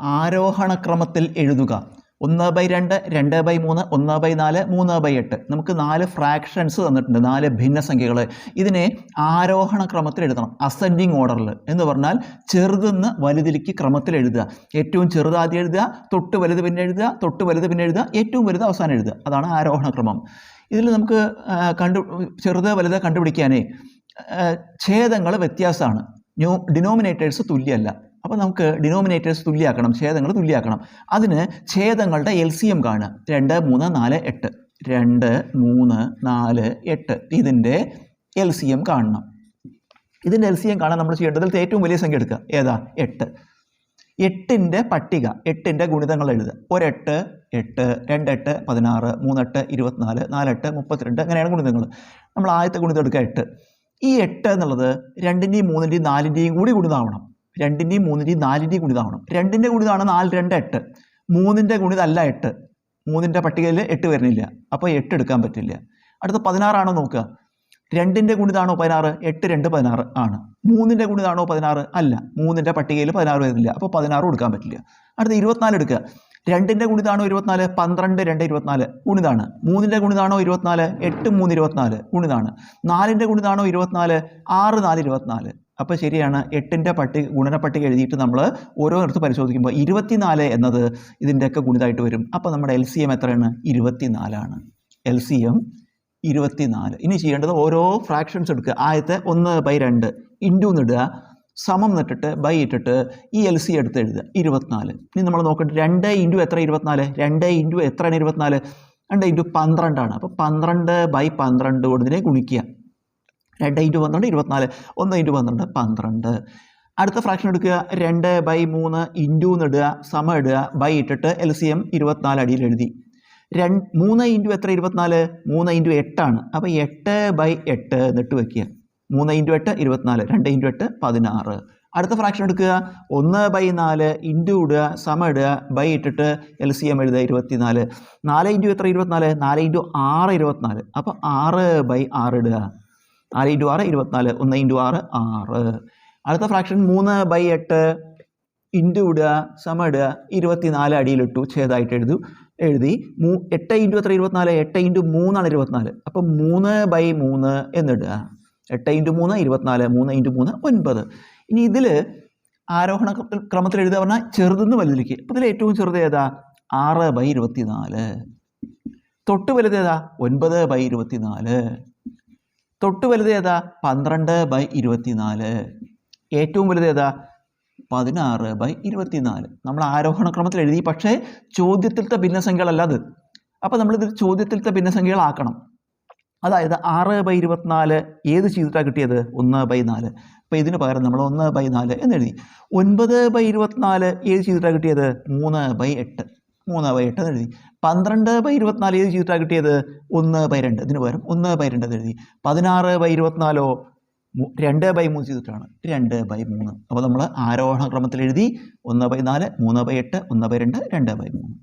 ആരോഹണ ക്രമത്തിൽ എഴുതുക. ഒന്ന് ബൈ രണ്ട് രണ്ട് ബൈ മൂന്ന് ഒന്ന് ബൈ നാല് മൂന്ന് ബൈ എട്ട്. നമുക്ക് നാല് ഫ്രാക്ഷൻസ് തന്നിട്ടുണ്ട് നാല് ഭിന്നസംഖ്യകൾ. ഇതിനെ ആരോഹണ ക്രമത്തിൽ എഴുതണം അസെൻഡിങ് ഓർഡറിൽ എന്ന് പറഞ്ഞാൽ ചെറുതെന്ന് വലുതിലേക്ക് ക്രമത്തിൽ എഴുതുക. ഏറ്റവും ചെറുതാദ്യം എഴുതുക തൊട്ട് വലുത് പിന്നെ എഴുതുക തൊട്ട് വലുത് പിന്നെ എഴുതുക ഏറ്റവും വലുത് അവസാനം എഴുതുക. അതാണ് ആരോഹണ ക്രമം ഇതിൽ നമുക്ക് കണ്ടു ചെറുത് വലുത് കണ്ടുപിടിക്കാനേ ഛേദങ്ങൾ വ്യത്യാസമാണ്. ന്യൂ ഡിനോമിനേറ്റേഴ്സ് തുല്യമല്ല. അപ്പോൾ നമുക്ക് ഡിനോമിനേറ്റേഴ്സ് തുല്യമാക്കണം ഛേദങ്ങൾ തുല്യമാക്കണം അതിന് ഛേദങ്ങളുടെ എൽ സി എം കാണുക. രണ്ട് മൂന്ന് നാല് എട്ട്. രണ്ട് മൂന്ന് നാല് എട്ട്. ഇതിന്റെ എൽ സി എം കാണണം. ഇതിന്റെ എൽ സി എം കാണാൻ നമ്മൾ ചെയ്യേണ്ടത് ഇതിലത്തെ ഏറ്റവും വലിയ സംഖ്യ എടുക്കുക. ഏതാ? എട്ട്. എട്ടിന്റെ പട്ടിക എട്ടിന്റെ ഗുണിതങ്ങൾ എഴുതുക. ഒരെട്ട് എട്ട് രണ്ടെട്ട് പതിനാറ് മൂന്നെട്ട് ഇരുപത്തിനാല് നാലെട്ട് മുപ്പത്തിരണ്ട് അങ്ങനെയാണ് ഗുണിതങ്ങൾ. നമ്മൾ ആദ്യത്തെ ഗുണിതം എടുക്കുക എട്ട്. ഈ എട്ട് എന്നുള്ളത് രണ്ടിന്റെയും മൂന്നിന്റെയും നാലിന്റെയും കൂടി ഗുണിതാവണം. രണ്ടിന്റെയും മൂന്നിന്റെയും നാലിന്റെയും ഗുണിതാവണം രണ്ടിന്റെ ഗുണിതാണ് നാല് രണ്ട് എട്ട്. മൂന്നിന്റെ ഗുണിതല്ല എട്ട്. മൂന്നിന്റെ പട്ടികയിൽ എട്ട് വരുന്നില്ല. അപ്പോൾ എട്ട് എടുക്കാൻ പറ്റില്ല. അടുത്ത പതിനാറാണോ നോക്കുക. രണ്ടിന്റെ ഗുണിതാണോ പതിനാറ്? എട്ട് രണ്ട് പതിനാറ് ആണ്. മൂന്നിന്റെ ഗുണിതാണോ പതിനാറ്? അല്ല. മൂന്നിന്റെ പട്ടികയിൽ പതിനാറ് വരുന്നില്ല. അപ്പോൾ പതിനാറ് കൊടുക്കാൻ പറ്റില്ല. അടുത്ത ഇരുപത്തിനാല് എടുക്കുക. രണ്ടിന്റെ ഗുണിതാണോ ഇരുപത്തിനാല്? പന്ത്രണ്ട് രണ്ട് ഇരുപത്തിനാല് ഗുണിതാണ്. മൂന്നിന്റെ ഗുണിതാണോ ഇരുപത്തിനാല്? എട്ട് മൂന്ന് ഇരുപത്തിനാല് ഗുണിതാണ്. നാലിന്റെ ഗുണിതാണോ ഇരുപത്തിനാല്? ആറ് നാല് ഇരുപത്തിനാല്. അപ്പോൾ ശരിയാണ്. എട്ടിന്റെ പട്ടിക ഗുണന പട്ടിക എഴുതിയിട്ട് നമ്മൾ ഓരോന്നിടത്ത് പരിശോധിക്കുമ്പോൾ ഇരുപത്തിനാല് എന്നത് ഇതിന്റെയൊക്കെ ഗുണിതായിട്ട് വരും. അപ്പോൾ നമ്മുടെ എൽ സി എം എത്രയാണ്? ഇരുപത്തിനാലാണ്. എൽ സി എം ഇരുപത്തിനാല്. ഇനി ചെയ്യേണ്ടത് ഓരോ ഫ്രാക്ഷൻസ് എടുക്കുക. ആദ്യത്തെ ഒന്ന് ബൈ രണ്ട്. ഇന്റു എന്നിടുക സമം നിട്ടിട്ട് ബൈ ഇട്ടിട്ട് ഈ എൽ സി എടുത്ത് എഴുതുക. ഇരുപത്തിനാല്. ഇനി നമ്മൾ നോക്കട്ടെ. രണ്ട് ഇന്റു എത്ര ഇരുപത്തിനാല്? രണ്ട് ഇന്റു എത്രയാണ് ഇരുപത്തിനാല്? രണ്ട് ഇന്റു പന്ത്രണ്ടാണ്. അപ്പോൾ പന്ത്രണ്ട് ബൈ പന്ത്രണ്ട് കൊണ്ട് ഗുണിക്കുക. രണ്ട് ഇന്റു പന്ത്രണ്ട് ഇരുപത്തിനാല്. ഒന്ന് ഇന്റു പന്ത്രണ്ട് പന്ത്രണ്ട്. അടുത്ത ഫ്രാക്ഷൻ എടുക്കുക. രണ്ട് ബൈ മൂന്ന് ഇന്റു എന്ന് ഇടുക. സമം ഇടുക. ബൈ ഇട്ടിട്ട് എൽ സി എം ഇരുപത്തിനാല് അടിയിൽ എഴുതി. രണ്ട് മൂന്ന് ഇന്റു എത്ര? ഇരുപത്തിനാല്. മൂന്ന് ഇന്റു എട്ടാണ്. അപ്പോൾ എട്ട് ബൈ എട്ട് എന്നിട്ട് വയ്ക്കുക മൂന്ന് ഇന്റു എട്ട് ഇരുപത്തിനാല്. രണ്ട് ഇന്റു എട്ട് പതിനാറ്. അടുത്ത ഫ്രാക്ഷൻ എടുക്കുക. ഒന്ന് ബൈ നാല് ഇന്റു ഇടുക. സമം ഇടുക. ബൈ ഇട്ടിട്ട് എൽ സി എം എഴുതുക. ഇരുപത്തിനാല്. നാല് ഇന്റു എത്ര? ഇരുപത്തിനാല്. നാല് ഇന്റു ആറ് ഇരുപത്തിനാല്. അപ്പോൾ ആറ് ബൈ ആറ് ഇടുക. നാല് ഇന്റു ആറ് ഇരുപത്തിനാല്. ഒന്ന് ഇന്റു ആറ് ആറ്. അടുത്ത ഫ്രാക്ഷൻ മൂന്ന് ബൈ എട്ട് ഇന്റു ഇടുക സമ ഇടുക ഇരുപത്തിനാല് അടിയിലിട്ടു ഛേദമായിട്ട് എഴുതു എഴുതി. മൂ എട്ട് ഇന്റു എത്ര? ഇരുപത്തിനാല്. എട്ട് ഇന്റു മൂന്നാണ് ഇരുപത്തിനാല്. അപ്പം മൂന്ന് ബൈ മൂന്ന് എന്നിടുക. എട്ട് ഇന്റു മൂന്ന് ഇരുപത്തിനാല്. മൂന്ന് ഇന്റു മൂന്ന് ഒൻപത്. ഇനി ഇതിൽ ആരോഹണ ക്രമത്തിൽ- എഴുതുക പറഞ്ഞാൽ ചെറുതെന്ന് വലുതിലേക്ക് അപ്പോൾ ഇതിൽ ഏറ്റവും ചെറുത് ഏതാ? ആറ് ബൈ ഇരുപത്തിനാല്. തൊട്ട് വലുത് ഏതാ? ഒൻപത് ബൈ ഇരുപത്തിനാല്. തൊട്ട് വലുത് ഏതാ? പന്ത്രണ്ട് ബൈ ഇരുപത്തിനാല്. ഏറ്റവും വലുത് ഏതാ? പതിനാറ് ബൈ ഇരുപത്തിനാല്. നമ്മൾ ആരോഹണ ക്രമത്തിൽ എഴുതി. പക്ഷേ ചോദ്യത്തിലത്തെ ഭിന്നസംഖ്യകളല്ല അത്. അപ്പോൾ നമ്മളിത് ചോദ്യത്തിലത്തെ ഭിന്നസംഖ്യകളാക്കണം. അതായത് ആറ് ബൈ ഇരുപത്തിനാല് ഏത് ചെയ്തിട്ടാണ് കിട്ടിയത്? ഒന്ന് ബൈ നാല്. അപ്പോൾ ഇതിന് പകരം നമ്മൾ ഒന്ന് ബൈ നാല് എന്നെഴുതി ഒൻപത് ബൈ ഇരുപത്തിനാല് ഏത് ചെയ്തിട്ടാണ് കിട്ടിയത്? മൂന്ന് ബൈ എട്ട്. മൂന്ന് ബൈ എട്ട് എന്നെഴുതി. പന്ത്രണ്ട് ബൈ ഇരുപത്തിനാല് ഏത് ചീട്ടാ കിട്ടിയത്? ഒന്ന് ബൈ രണ്ട്. ഇതിന് പകരം ഒന്ന് ബൈ രണ്ട് എഴുതി പതിനാറ് ബൈ ഇരുപത്തിനാലോ? രണ്ട് ബൈ മൂന്ന് ചെയ്തിട്ടാണ്. രണ്ട് ബൈ മൂന്ന്. അപ്പോൾ നമ്മൾ ആരോഹണ ക്രമത്തിൽ എഴുതി ഒന്ന് ബൈ നാല് മൂന്ന് ബൈ എട്ട് ഒന്ന് ബൈ രണ്ട് രണ്ട് ബൈ മൂന്ന്.